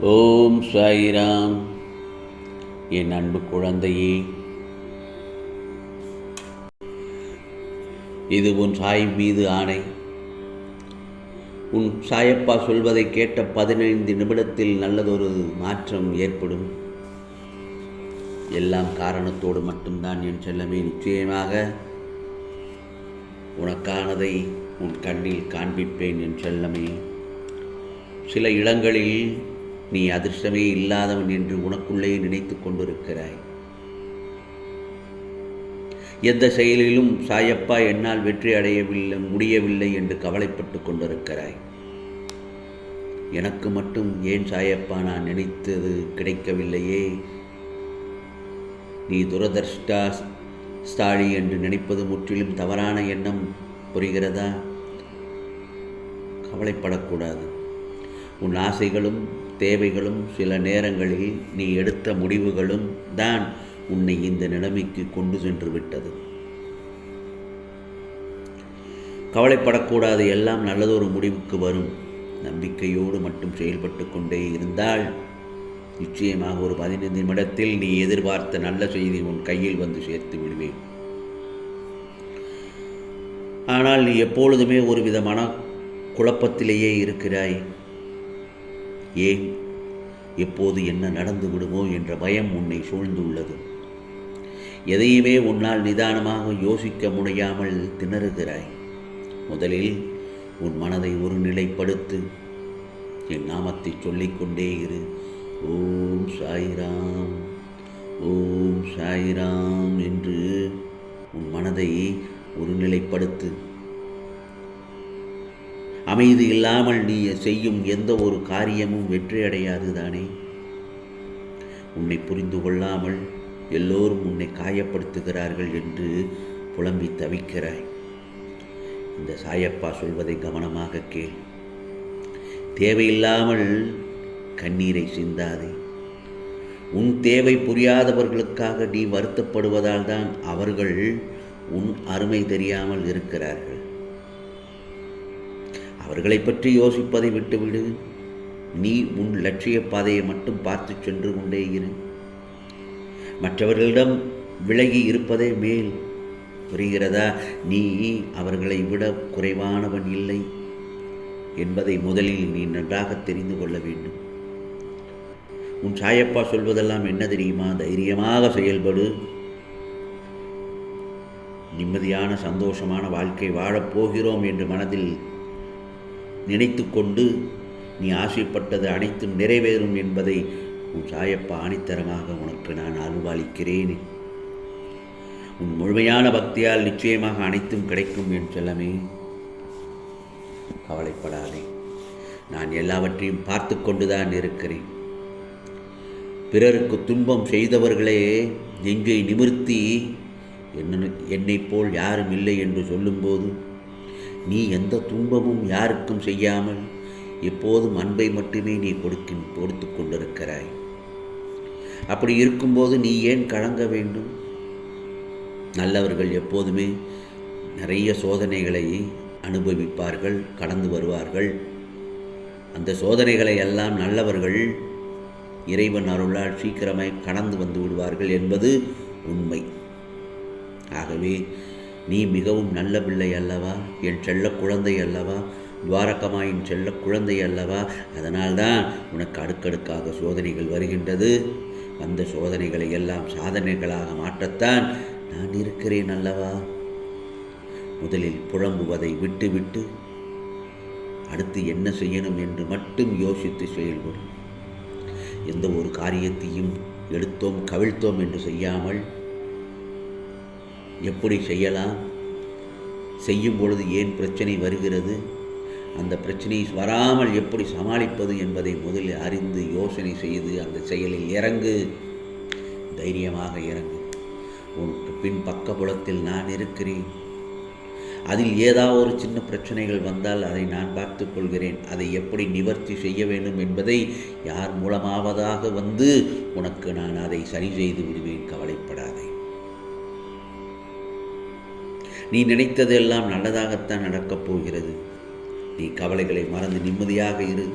ஓம் சாயிராம். என் அன்பு குழந்தையே இது உன் சாய் மீது ஆணை. உன் சாயப்பா சொல்வதை கேட்ட பதினைந்து நிமிடத்தில் நல்லதொரு மாற்றம் ஏற்படும். எல்லாம் காரணத்தோடு மட்டும்தான் என் செல்லமே. நிச்சயமாக உனக்கானதை உன் கண்ணில் காண்பிப்பேன் என் செல்லமே. சில இடங்களில் நீ அதிர்ஷ்டமே இல்லாதவன் என்று உனக்குள்ளே நினைத்து கொண்டிருக்கிறாய். எந்த செயலிலும் சாயப்பா என்னால் வெற்றி அடையவில்லை முடியவில்லை என்று கவலைப்பட்டு கொண்டிருக்கிறாய். எனக்கு மட்டும் ஏன் சாயப்பா நான் நினைத்தது கிடைக்கவில்லையே? நீ துரதர்ஷ்டா ஸ்தாழி என்று நினைப்பது முற்றிலும் தவறான எண்ணம் புரிகிறதா? கவலைப்படக்கூடாது. உன் ஆசைகளும் தேவைகளும் சில நேரங்களில் நீ எடுத்த முடிவுகளும் தான் உன்னை இந்த நிலைமைக்கு கொண்டு சென்று விட்டது. கவலைப்படக்கூடாது எல்லாம் நல்லதொரு முடிவுக்கு வரும். நம்பிக்கையோடு மட்டும் செயல்பட்டு கொண்டே இருந்தால் நிச்சயமாக ஒரு பதினைந்து நிமிடத்தில் நீ எதிர்பார்த்த நல்ல செய்தி உன் கையில் வந்து சேர்த்து விடுவேன். ஆனால் நீ எப்பொழுதுமே ஒரு விதமான குழப்பத்திலேயே இருக்கிறாய். ஏன்? எப்போது என்ன நடந்து விடுமோ என்ற பயம் உன்னை சூழ்ந்துள்ளது. எதையுமே உன்னால் நிதானமாக யோசிக்க முடியாமல் திணறுகிறாய். முதலில் உன் மனதை ஒரு நிலைப்படுத்து. என் நாமத்தை சொல்லிக்கொண்டே இரு. ஓம் சாய்ராம். ஓம் சாய்ராம் என்று உன் மனதை ஒருநிலைப்படுத்து அமைதி இல்லாமல் நீ செய்யும் எந்த ஒரு காரியமும் வெற்றியடையாது தானே? உன்னை புரிந்து கொள்ளாமல் எல்லோரும் உன்னை காயப்படுத்துகிறார்கள் என்று புலம்பி தவிக்கிறாய். இந்த சாயப்பா சொல்வதை கவனமாக கேள். தேவையில்லாமல் கண்ணீரை சிந்தாதே. உன் தேவை புரியாதவர்களுக்காக நீ வருத்தப்படுவதால் தான் அவர்கள் உன் அருமை தெரியாமல் இருக்கிறார்கள். அவர்களை பற்றி யோசிப்பதை விட்டுவிடு. நீ உன் லட்சிய பாதையை மட்டும் பார்த்து சென்று கொண்டே இரு. மற்றவர்களிடம் விலகி இருப்பதே மேல். புரிகிறதா? நீ அவர்களை விட குறைவானவன் இல்லை என்பதை முதலில் நீ நன்றாக தெரிந்து கொள்ள வேண்டும். உன் சாயப்பா சொல்வதெல்லாம் என்ன தெரியுமா? தைரியமாக செயல்படு. நிம்மதியான சந்தோஷமான வாழ்க்கை வாழப்போகிறோம் என்று மனதில் நினைத்து கொண்டு நீ ஆசைப்பட்டது அனைத்தும் நிறைவேறும் என்பதை உன் சாயப்பா ஆணித்தரமாக உனக்கு நான் அருள்வாளிக்கிறேன். உன் முழுமையான பக்தியால் நிச்சயமாக அனைத்தும் கிடைக்கும் என் செல்லமே. கவலைப்படாதே. நான் எல்லாவற்றையும் பார்த்து கொண்டுதான் இருக்கிறேன். பிறருக்கு துன்பம் செய்தவர்களே நெஞ்சை நிமிர்த்தி என்ன என்னைப் போல் யாரும் இல்லை என்று சொல்லும்போது நீ எந்த துன்பமும் யாருக்கும் செய்யாமல் எப்போதும் அன்பை மட்டுமே நீ கொடுக்க கொடுத்து கொண்டிருக்கிறாய். அப்படி இருக்கும்போது நீ ஏன் கலங்க வேண்டும்? நல்லவர்கள் எப்போதுமே நிறைய சோதனைகளை அனுபவிப்பார்கள் கடந்து வருவார்கள். அந்த சோதனைகளை எல்லாம் நல்லவர்கள் இறைவன் அருளால் சீக்கிரமாய் கடந்து வந்து விடுவார்கள் என்பது உண்மை. ஆகவே நீ மிகவும் நல்ல பிள்ளை அல்லவா? என் செல்ல குழந்தை அல்லவா? துவாரகமாயின் செல்ல குழந்தை அல்லவா? அதனால்தான் உனக்கு அடுக்கடுக்காக சோதனைகள் வருகின்றது. அந்த சோதனைகளை எல்லாம் சாதனைகளாக மாற்றத்தான் நான் இருக்கிறேன் அல்லவா? முதலில் புழம்புவதை விட்டுவிட்டு அடுத்து என்ன செய்யணும் என்று மட்டும் யோசித்து செயல்படும் எந்த ஒரு காரியத்தையும் எடுத்தோம் கவிழ்த்தோம் என்று செய்யாமல் எப்படி செய்யலாம்? செய்யும் பொழுது ஏன் பிரச்சனை வருகிறது? அந்த பிரச்சனை வராமல் எப்படி சமாளிப்பது என்பதை முதலில் அறிந்து யோசனை செய்து அந்த செயலில் இறங்கு. தைரியமாக இறங்கு. உனக்கு பின் பக்கபுலத்தில் நான் இருக்கிறேன். அதில் ஏதாவது ஒரு சின்ன பிரச்சனைகள் வந்தால் அதை நான் பார்த்து கொள்கிறேன். அதை எப்படி நிவர்த்தி செய்ய வேண்டும் என்பதை யார் மூலமாவதாக வந்து உனக்கு நான் அதை சரி செய்து விடுவேன். கவலைப்படாதே. நீ நினைத்ததெல்லாம் நல்லதாகத்தான் நடக்கப் போகிறது. நீ கவலைகளை மறந்து நிம்மதியாக இரு.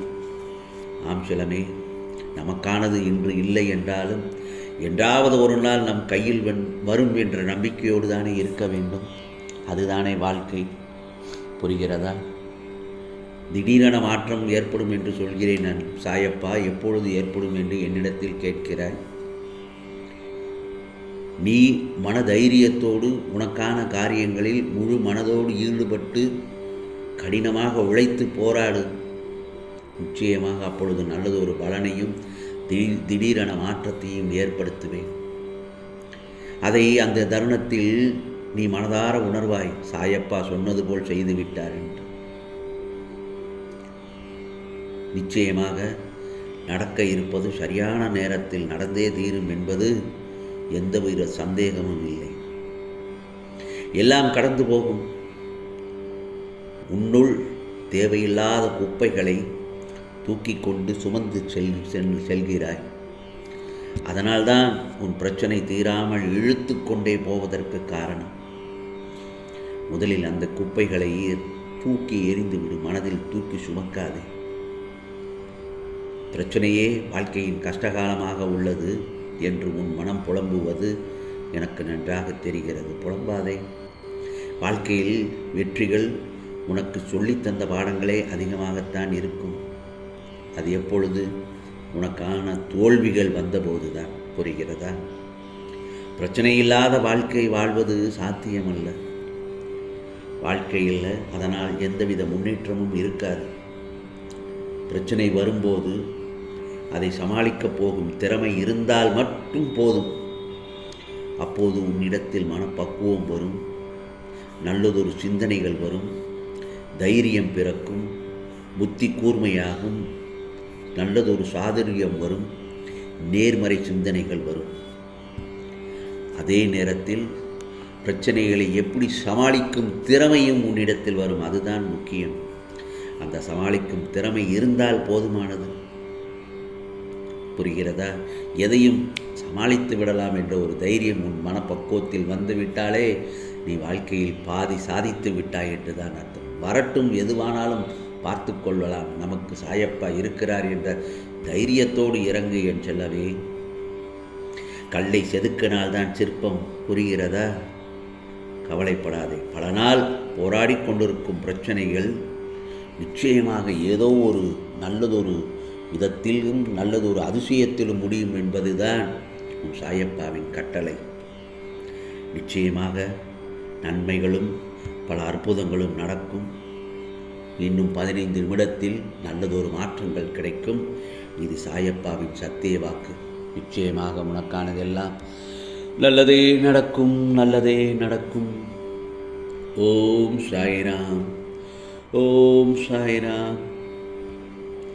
ஆம் சிலமே நமக்கானது இன்று இல்லை என்றாலும் என்றாவது ஒரு நாள் நம் கையில் வந் வரும் என்ற நம்பிக்கையோடு தானே இருக்க வேண்டும். அதுதானே வாழ்க்கை. புரிகிறதா? திடீரென மாற்றம் ஏற்படும் என்று சொல்கிறேன் நான் சாயப்பா எப்பொழுது ஏற்படும் என்று என்னிடத்தில் கேட்கிறாய்? நீ மனதைரியத்தோடு உனக்கான காரியங்களில் முழு மனதோடு ஈடுபட்டு கடினமாக உழைத்து போராடு. நிச்சயமாக அப்பொழுது நல்லது ஒரு பலனையும் திடீர் திடீரென மாற்றத்தையும் ஏற்படுத்துவேன். அதை அந்த தருணத்தில் நீ மனதார உணர்வாய். சாயப்பா சொன்னது போல் செய்து விட்டார் என்று நிச்சயமாக நடக்க இருப்பது சரியான நேரத்தில் நடந்தே தீரும் என்பது எந்தவித சந்தேகமும் இல்லை. எல்லாம் கடந்து போகும். உன்னுள் தேவையில்லாத குப்பைகளை தூக்கி கொண்டு சுமந்து செல் சென்று செல்கிறாய். அதனால்தான் உன் பிரச்சனை தீராமல் இழுத்து கொண்டே போவதற்கு காரணம். முதலில் அந்த குப்பைகளை தூக்கி எறிந்துவிடு மனதில் தூக்கி சுமக்காதே. பிரச்சனையே வாழ்க்கையின் கஷ்டகாலமாக உள்ளது. என்று உன் மனம் புலம்புவது எனக்கு நன்றாக தெரிகிறது. புலம்பாதே. வாழ்க்கையில் வெற்றிகள் உனக்கு சொல்லித்தந்த பாடங்களே அதிகமாகத்தான் இருக்கும். அது எப்பொழுது? உனக்கான தோல்விகள் வந்தபோது தான் புரிகிறதா? பிரச்சனை இல்லாத வாழ்க்கை வாழ்வது சாத்தியமல்ல. வாழ்க்கையில் அதனால் எந்தவித முன்னேற்றமும் இருக்காது. பிரச்சனை வரும்போது அதை சமாளிக்கப் போகும் திறமை இருந்தால் மட்டும் போதும். அப்போது உன்னிடத்தில் மனப்பக்குவம் வரும் நல்லதொரு சிந்தனைகள் வரும் தைரியம் பிறக்கும் புத்தி கூர்மையாகும் நல்லதொரு சாதுரியம் வரும் நேர்மறை சிந்தனைகள் வரும். அதே நேரத்தில் பிரச்சனைகளை எப்படி சமாளிக்கும் திறமையும் உன்னிடத்தில் வரும். அதுதான் முக்கியம். அந்த சமாளிக்கும் திறமை இருந்தால் போதுமானது. புரிகிறதா? எதையும் சமாளித்து விடலாம் என்ற ஒரு தைரியம் உன் மனப்பக்குவத்தில் வந்துவிட்டாலே நீ வாழ்க்கையில் பாதி சாதித்து விட்டாய் என்று தான் அர்த்தம். வரட்டும் எதுவானாலும் பார்த்து கொள்ளலாம். நமக்கு சாயப்பா இருக்கிறார் என்ற தைரியத்தோடு இறங்கு என் செல்லவே. கல்லை செதுக்கினால்தான் சிற்பம் புரிகிறதா? கவலைப்படாதே. பல நாள் போராடி கொண்டிருக்கும் பிரச்சனைகள் நிச்சயமாக ஏதோ ஒரு நல்லதொரு விதத்திலும் நல்லதொரு அதிசயத்திலும் முடியும் என்பதுதான் உன் சாயப்பாவின் கட்டளை. நிச்சயமாக நன்மைகளும் பல அற்புதங்களும் நடக்கும். இன்னும் பதினைந்து நிமிடத்தில் நல்லதொரு மாற்றங்கள் கிடைக்கும். இது சாயப்பாவின் சத்திய வாக்கு. நிச்சயமாக உனக்கானதெல்லாம் நல்லதே நடக்கும் நல்லதே நடக்கும். ஓம் சாய்ராம். ஓம் சாய்ராம்.